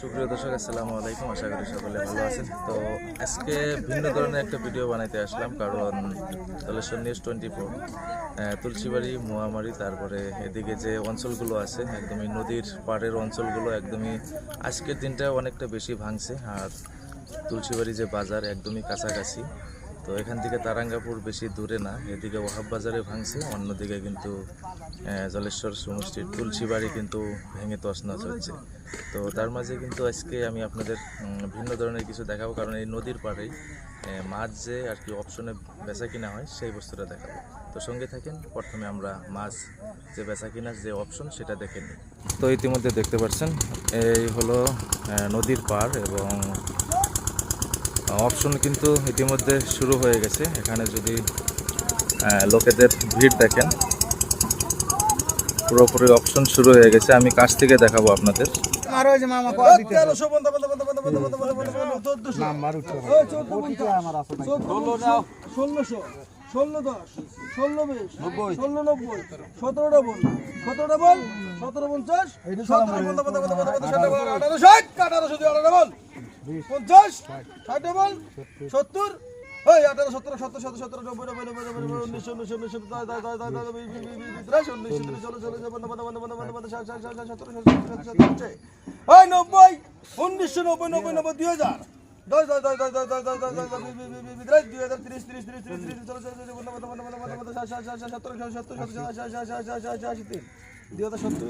সুপ্রিয় দর্শক, আসসালামু আলাইকুম। আশা করি সকলে ভালো আছেন। তো আজকে ভিন্ন ধরনের একটা ভিডিও বানাইতে আসলাম, কারণ Daleshwar news twenty four Tulsibari, Moamari, তারপরে এদিকে যে অঞ্চলগুলো আছে, একদমই নদীর পাড়ের অঞ্চলগুলো একদমই আজকের দিনটা অনেকটা বেশি ভাঙছে। আর তুলসীবাড়ি যে বাজার একদমই কাছাকাছি। তো এখান থেকে তারাঙ্গাপুর বেশি দূরে না, এদিকে ওহাব বাজারে ভাঙছে, অন্যদিকে কিন্তু জলেশ্বর সমষ্টির তুলসীবাড়ি কিন্তু ভেঙে তছনছ হচ্ছে। তো তার মাঝে কিন্তু আজকে আমি আপনাদের ভিন্ন ধরনের কিছু দেখাবো, কারণ এই নদীর পাড়েই মাছ যে আর কি অপশনে বেচা কিনা হয়, সেই বস্তুটা দেখাবো। তো সঙ্গে থাকেন, প্রথমে আমরা মাছ যে বেচা কিনার যে অপশন সেটা দেখে নিই। তো ইতিমধ্যে দেখতে পাচ্ছেন, এই হলো নদীর পাড় এবং অপশন কিন্তু ইতিমধ্যে শুরু হয়ে গেছে। এখানে যদি লোকেদের ভিড় দেখেন পুরোপুরি অপশন শুরু হয়ে গেছে। আমি কাছ থেকে দেখাবো আপনাদের। ষোলো দশ ষোলো বিশ ষোলো নব্বই সতেরো ডবল সতেরো ডবল সতেরো পঞ্চাশ সতেরো পঞ্চাশ আঠারো পঞ্চাশ ষাট ডবল সত্তর ওই আঠারো সতেরো সত্তর সত্তর সতেরো নব্বই নব্বই নব্বই নব্বই উনিশশো উনিশশো উনিশশো ওই নব্বই উনিশশো নব্বই নব্বই নব্বই দুই হাজার দশ দশ দশ দশ দশ দশ দশ দশ দশ দশ দুই হাজার ত্রিশ ত্রিশ ত্রিশ ত্রিশ ত্রিশ আশি আশি আশি আশি আশি আশি আশি তিন দুই হাজার সত্তর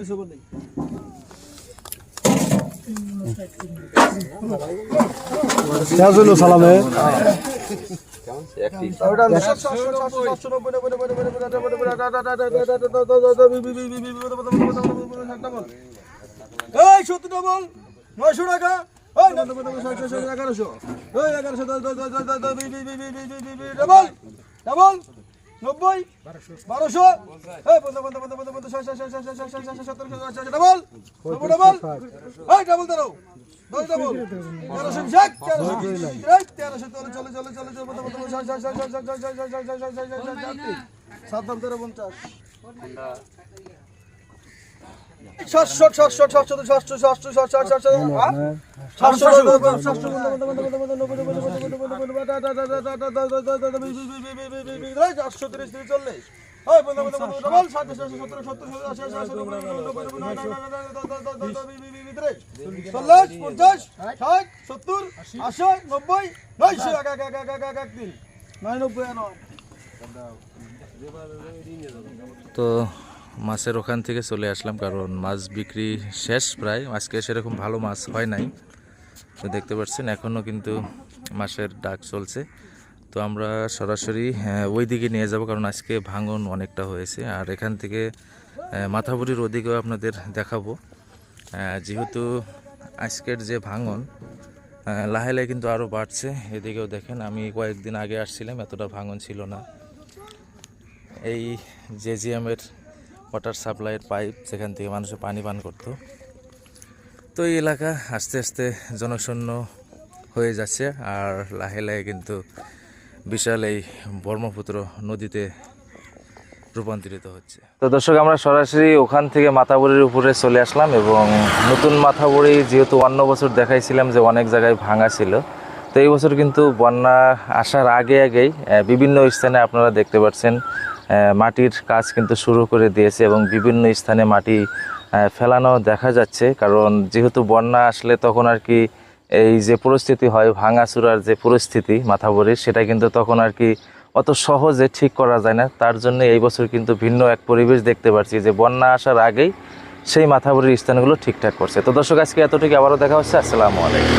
এসে বলেই সালামে সত্তর ডবল নয়শো টাকা এগারোশো এগারোশো ডবল ডবল নব্বই বারোশো ডাবল দাঁড়াও দশ ডাবল তেরোশো ষাট তেরোশো চলে চলে চলে চলে সাত দাম তেরো পঞ্চাশ চল্লিশ চল্লিশ পঞ্চাশ ষাট সত্তর আশি নব্বই নয়শো এক এক এক এক এক একদিন নয় নব্বই তো মাছের ওখান থেকে চলে আসলাম, কারণ মাছ বিক্রি শেষ প্রায়। আজকে সেরকম ভালো মাছ হয় নাই। তো দেখতে পাচ্ছেন, এখনও কিন্তু মাছের ডাক চলছে। তো আমরা সরাসরি ওই দিকে নিয়ে যাব, কারণ আজকে ভাঙন অনেকটা হয়েছে। আর এখান থেকে মাথাবুড়ির ওদিকেও আপনাদের দেখাবো। যেহেতু আজকের যে ভাঙন লাহে লাহে কিন্তু আরও বাড়ছে। এদিকেও দেখেন, আমি কয়েকদিন আগে আসছিলাম, এতটা ভাঙন ছিল না। এই জেজিএমের ওয়াটার সাপ্লাইয়ের পাইপ যেখান থেকে মানুষে পানি পান করতো। তো এই এলাকা আস্তে আস্তে জনশূন্য হয়ে যাচ্ছে আর লাহে লাহে কিন্তু বিশাল এই ব্রহ্মপুত্র নদীতে রূপান্তরিত হচ্ছে। তো দর্শক, আমরা সরাসরি ওখান থেকে মাথাবড়ির উপরে চলে আসলাম এবং নতুন মাথাবড়ি যেহেতু অন্য বছর দেখাইছিলাম যে অনেক জায়গায় ভাঙা ছিল, তো এই বছর কিন্তু বন্যা আসার আগে আগেই বিভিন্ন স্থানে আপনারা দেখতে পাচ্ছেন মাটির কাজ কিন্তু শুরু করে দিয়েছে এবং বিভিন্ন স্থানে মাটি ফেলানো দেখা যাচ্ছে। কারণ যেহেতু বন্যা আসলে তখন আর কি এই যে পরিস্থিতি হয়, ভাঙাচুরার যে পরিস্থিতি মাথাবড়ির সেটা কিন্তু তখন আর কি অত সহজে ঠিক করা যায় না। তার জন্য এই বছর কিন্তু ভিন্ন এক পরিবেশ দেখতে পাচ্ছি যে বন্যা আসার আগেই সেই মাথাবড়ির স্থানগুলো ঠিকঠাক করছে। তো দর্শক, আজকে এতটুকু আবারও দেখা হচ্ছে। আসসালামু আলাইকুম।